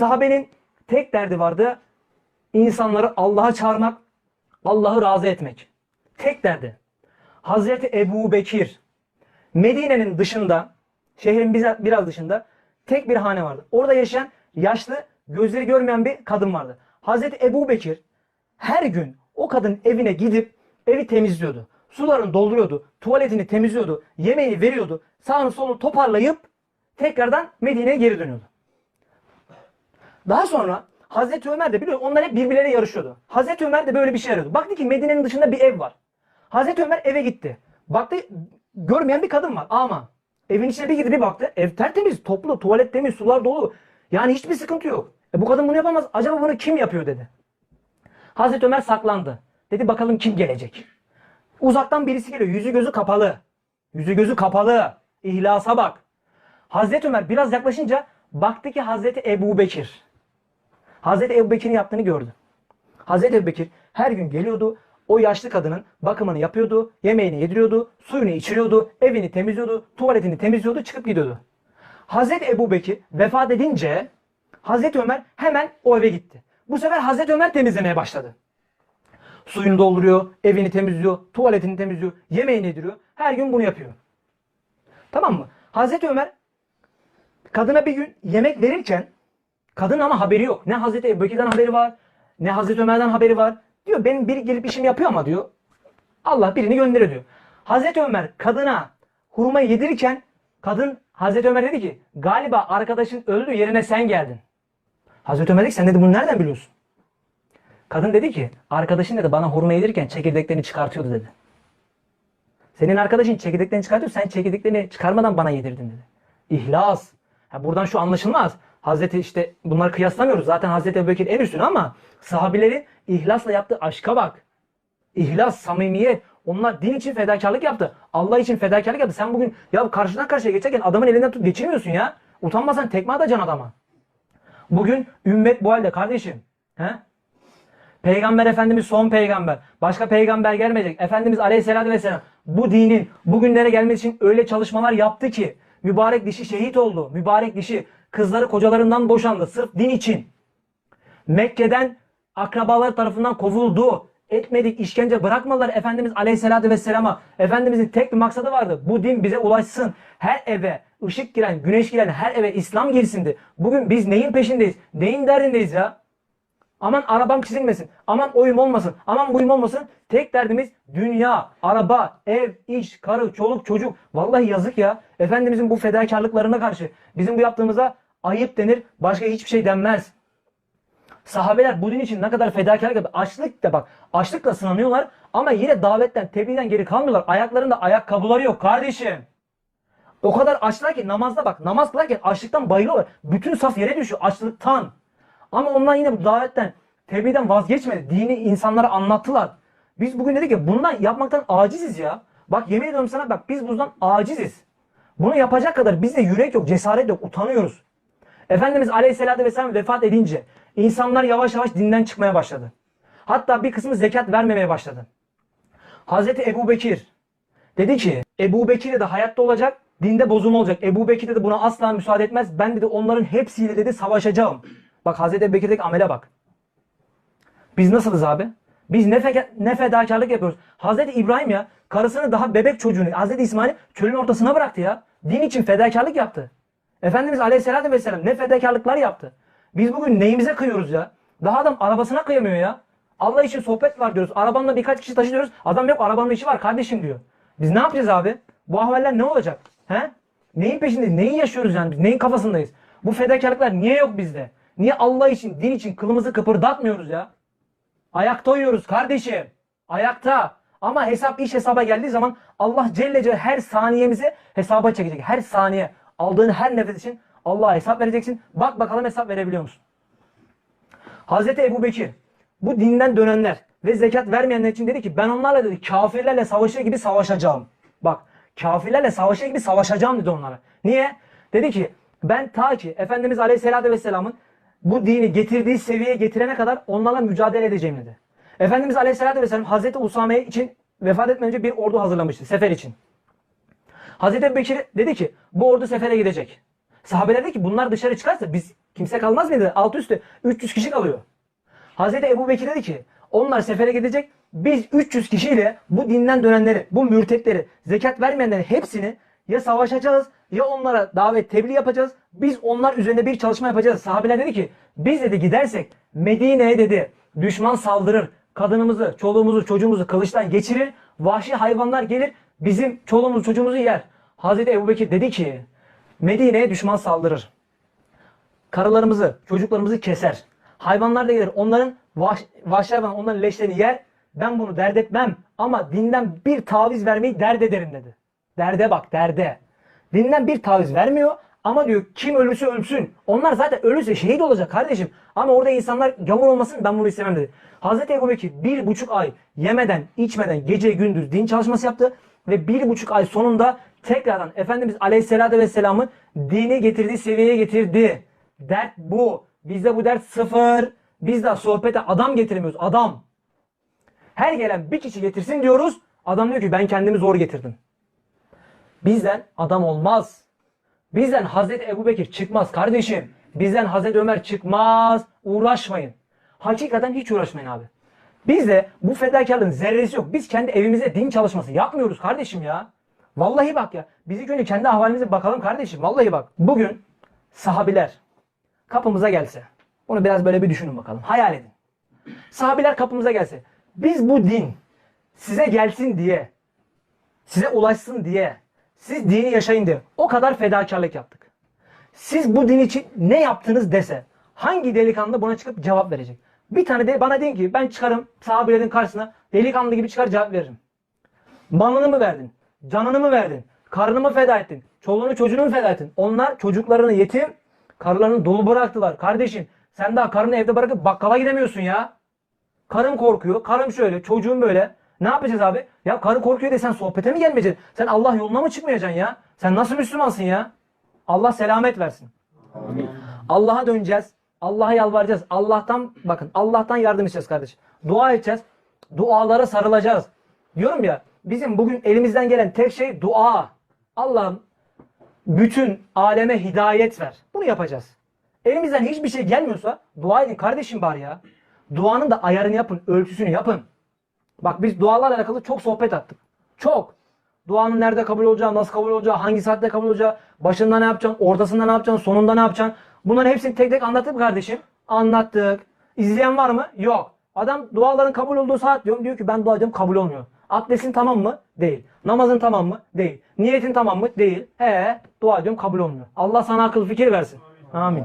Sahabenin tek derdi vardı. İnsanları Allah'a çağırmak, Allah'ı razı etmek. Tek derdi. Hazreti Ebu Bekir Medine'nin dışında, şehrin biraz, dışında tek bir hane vardı. Orada yaşayan yaşlı, gözleri görmeyen bir kadın vardı. Hazreti Ebu Bekir her gün o kadın evine gidip evi temizliyordu. Sularını dolduruyordu, tuvaletini temizliyordu, yemeğini veriyordu. Sağını solunu toparlayıp tekrardan Medine'ye geri dönüyordu. Daha sonra Hazreti Ömer de biliyor onlar hep birbirleriyle yarışıyordu. Hazreti Ömer de böyle bir şey arıyordu. Baktı ki Medine'nin dışında bir ev var. Hazreti Ömer eve gitti. Baktı görmeyen bir kadın var ama evin içine bir girdi bir baktı. Ev tertemiz, toplu, tuvalet temiz, sular dolu. Yani hiçbir sıkıntı yok. E bu kadın bunu yapamaz. Acaba bunu kim yapıyor dedi. Hazreti Ömer saklandı. Dedi bakalım kim gelecek. Uzaktan birisi geliyor. Yüzü gözü kapalı. Yüzü gözü kapalı. İhlasa bak. Hazreti Ömer biraz yaklaşınca baktı ki Hazreti Ebu Bekir. Hazreti Ebu Bekir'in yaptığını gördü. Hazreti Ebu Bekir her gün geliyordu. O yaşlı kadının bakımını yapıyordu. Yemeğini yediriyordu. Suyunu içiriyordu. Evini temizliyordu. Tuvaletini temizliyordu. Çıkıp gidiyordu. Hazreti Ebu Bekir vefat edince Hazreti Ömer hemen o eve gitti. Bu sefer Hazreti Ömer temizlemeye başladı. Suyunu dolduruyor, evini temizliyor, tuvaletini temizliyor, yemeğini yediriyor. Her gün bunu yapıyor. Tamam mı? Hazreti Ömer kadına bir gün yemek verirken kadın ama haberi yok. Ne Hazreti Ebubekir'den haberi var, ne Hazreti Ömer'den haberi var. Diyor benim biri gelip işimi yapıyor ama diyor. Allah birini gönderiyor diyor. Hazreti Ömer kadına hurmayı yedirirken kadın Hazreti Ömer dedi ki galiba arkadaşın öldü yerine sen geldin. Hazreti Ömer dedi ki sen dedi bunu nereden biliyorsun? Kadın dedi ki arkadaşın dedi bana hurma yedirirken çekirdeklerini çıkartıyordu dedi. Senin arkadaşın çekirdeklerini çıkartıyor sen çekirdeklerini çıkarmadan bana yedirdin dedi. İhlas. Ha buradan şu anlaşılmaz. Hazreti işte bunları kıyaslamıyoruz. Zaten Hazreti Ebubekir en üstün ama sahabilerin ihlasla yaptığı aşka bak. İhlas, samimiyet. Onlar din için fedakarlık yaptı. Allah için fedakarlık yaptı. Sen bugün ya karşıdan karşıya geçerken adamın elinden tut geçirmiyorsun ya. Utanmasan tekme atacaksın adama. Bugün ümmet bu halde kardeşim. He? Peygamber Efendimiz son peygamber. Başka peygamber gelmeyecek. Efendimiz Aleyhisselatü Vesselam bu dinin bugünlere gelmesi için öyle çalışmalar yaptı ki mübarek dişi şehit oldu. Mübarek dişi kızları kocalarından boşandı. Sırf din için. Mekke'den akrabalar tarafından kovuldu. Etmedik işkence bırakmadılar Efendimiz Aleyhisselatü Vesselam'a. Efendimizin tek bir maksadı vardı. Bu din bize ulaşsın. Her eve ışık giren, güneş giren her eve İslam girsindi. Bugün biz neyin peşindeyiz? Neyin derdindeyiz ya? Aman arabam çizilmesin. Aman oyum olmasın. Aman buyum olmasın. Tek derdimiz dünya, araba, ev, iş, karı, çoluk, çocuk. Vallahi yazık ya. Efendimizin bu fedakarlıklarına karşı bizim bu yaptığımıza ayıp denir. Başka hiçbir şey denmez. Sahabeler bu din için ne kadar fedakarlık yaptı. Açlık da bak. Açlıkla sınanıyorlar ama yine davetten, tebliğden geri kalmıyorlar. Ayaklarında ayakkabıları yok kardeşim. O kadar açlar ki namazda bak. Namaz kılarken açlıktan bayılıyorlar. Bütün saf yere düşüyor açlıktan. Ama onlar yine bu davetten, tebliğden vazgeçmedi. Dini insanlara anlattılar. Biz bugün dedik ki bundan yapmaktan aciziz ya. Bak yemin ediyorum sana bak biz bundan aciziz. Bunu yapacak kadar bizde yürek yok, cesaret yok, utanıyoruz. Efendimiz Aleyhisselatü Vesselam vefat edince insanlar yavaş yavaş dinden çıkmaya başladı. Hatta bir kısmı zekat vermemeye başladı. Hazreti Ebu Bekir dedi ki Ebu Bekir de hayatta olacak, dinde bozulma olacak. Ebu Bekir dedi buna asla müsaade etmez. Ben dedi onların hepsiyle dedi savaşacağım. Bak Hazreti Bekir'deki amele bak. Biz nasılız abi? Biz ne, fe- ne fedakarlık yapıyoruz. Hazreti İbrahim ya karısını daha bebek çocuğunu Hazreti İsmail'i çölün ortasına bıraktı ya. Din için fedakarlık yaptı. Efendimiz Aleyhisselatü Vesselam ne fedakarlıklar yaptı. Biz bugün neyimize kıyıyoruz ya? Daha adam arabasına kıyamıyor ya. Allah için sohbet var diyoruz. Arabamda birkaç kişi taşıyoruz. Adam yok arabamda işi var kardeşim diyor. Biz ne yapacağız abi? Bu ahvaller ne olacak? He? Neyin peşindeyiz? Neyi yaşıyoruz yani biz? Neyin kafasındayız? Bu fedakarlıklar niye yok bizde? Niye Allah için, din için kılımızı kıpırdatmıyoruz ya? Ayakta uyuyoruz kardeşim. Ayakta. Ama hesap iş hesaba geldiği zaman Allah Celle Celle her saniyemizi hesaba çekecek. Her saniye aldığın her nefes için Allah'a hesap vereceksin. Bak bakalım hesap verebiliyor musun? Hazreti Ebu Bekir bu dinden dönenler ve zekat vermeyenler için dedi ki ben onlarla dedi kafirlerle savaşır gibi savaşacağım. Bak kafirlerle savaşır gibi savaşacağım dedi onlara. Niye? Dedi ki ben ta ki Efendimiz Aleyhisselatü Vesselam'ın bu dini getirdiği seviyeye getirene kadar onlarla mücadele edeceğim dedi. Efendimiz Aleyhisselatü Vesselam Hazreti Usame için vefat etmeden önce bir ordu hazırlamıştı sefer için. Hazreti Ebu Bekir dedi ki bu ordu sefere gidecek. Sahabeler dedi ki bunlar dışarı çıkarsa biz Kimse kalmaz mıydı? Altı üstü 300 kişi kalıyor. Hazreti Ebu Bekir dedi ki onlar sefere gidecek. Biz 300 kişiyle bu dinden dönenleri, bu mürtetleri, zekat vermeyenlerin hepsini ya savaşacağız ya onlara davet tebliğ yapacağız. Biz onlar üzerinde bir çalışma yapacağız. Sahabeler dedi ki biz dedi gidersek Medine'ye dedi düşman saldırır. Kadınımızı, çoluğumuzu, çocuğumuzu kılıçtan geçirir. Vahşi hayvanlar gelir bizim çoluğumuzu, çocuğumuzu yer. Hazreti Ebu Bekir dedi ki Medine'ye düşman saldırır karılarımızı, çocuklarımızı keser. Hayvanlar da gelir. Onların vahş, vahşi hayvan onların leşlerini yer. Ben bunu dert etmem ama dinden bir taviz vermeyi dert ederim dedi. Derde bak derde. Dinden bir taviz vermiyor ama diyor kim ölürse ölsün. Onlar zaten ölürse şehit olacak kardeşim. Ama orada insanlar gavur olmasın ben bunu istemem dedi. Hazreti Ebu Bekir bir buçuk ay yemeden içmeden gece gündüz din çalışması yaptı. Ve bir buçuk ay sonunda tekrardan Efendimiz Aleyhisselatü Vesselam'ın dini getirdiği seviyeye getirdi. Dert bu. Bizde bu dert sıfır. Biz de sohbete adam getiremiyoruz. Adam. Her gelen bir kişi getirsin diyoruz. Adam diyor ki ben kendimi zor getirdim. Bizden adam olmaz. Bizden Hazreti Ebu Bekir çıkmaz kardeşim. Bizden Hazreti Ömer çıkmaz. Uğraşmayın. Hakikaten hiç uğraşmayın abi. Bizde bu fedakarlığın zerresi yok. Biz kendi evimize din çalışması yapmıyoruz kardeşim ya. Vallahi bak ya. Biz ilk önce kendi ahvalimize bakalım kardeşim. Vallahi bak. Bugün sahabiler kapımıza gelse. Onu biraz böyle bir düşünün bakalım. Hayal edin. Sahabiler kapımıza gelse. Biz bu din size gelsin diye, size ulaşsın diye, siz dini yaşayın diye o kadar fedakarlık yaptık. Siz bu din için ne yaptınız dese hangi delikanlı buna çıkıp cevap verecek? Bir tane de bana deyin ki ben çıkarım sahabelerin karşısına delikanlı gibi çıkar cevap veririm. Malını mı verdin? Canını mı verdin? Karnını mı feda ettin? Çoluğunu çocuğunu mu feda ettin? Onlar çocuklarını yetim, karılarını dolu bıraktılar. Kardeşim sen daha karını evde bırakıp bakkala gidemiyorsun ya. Karım korkuyor, karım şöyle, çocuğum böyle. Ne yapacağız abi? Ya karı korkuyor diye sen sohbete mi gelmeyeceksin? Sen Allah yoluna mı çıkmayacaksın ya? Sen nasıl Müslümansın ya? Allah selamet versin. Allah'a döneceğiz. Allah'a yalvaracağız. Allah'tan bakın Allah'tan yardım edeceğiz kardeşim. Dua edeceğiz. Dualara sarılacağız. Diyorum ya bizim bugün elimizden gelen tek şey dua. Allah'ım bütün aleme hidayet ver. Bunu yapacağız. Elimizden hiçbir şey gelmiyorsa dua edin kardeşim bari ya. Duanın da ayarını yapın, ölçüsünü yapın. Bak biz dualarla alakalı çok sohbet attık. Çok. Duanın nerede kabul olacağı, nasıl kabul olacağı, hangi saatte kabul olacağı, başında ne yapacaksın, ortasında ne yapacaksın, sonunda ne yapacaksın. Bunların hepsini tek tek anlattık kardeşim? Anlattık. İzleyen var mı? Yok. Adam duaların kabul olduğu saat diyorum. Diyor ki ben dua ediyorum kabul olmuyor. Abdestin tamam mı? Değil. Namazın tamam mı? Değil. Niyetin tamam mı? Değil. He, dua ediyorum kabul olmuyor. Allah sana akıl fikir versin. Amin.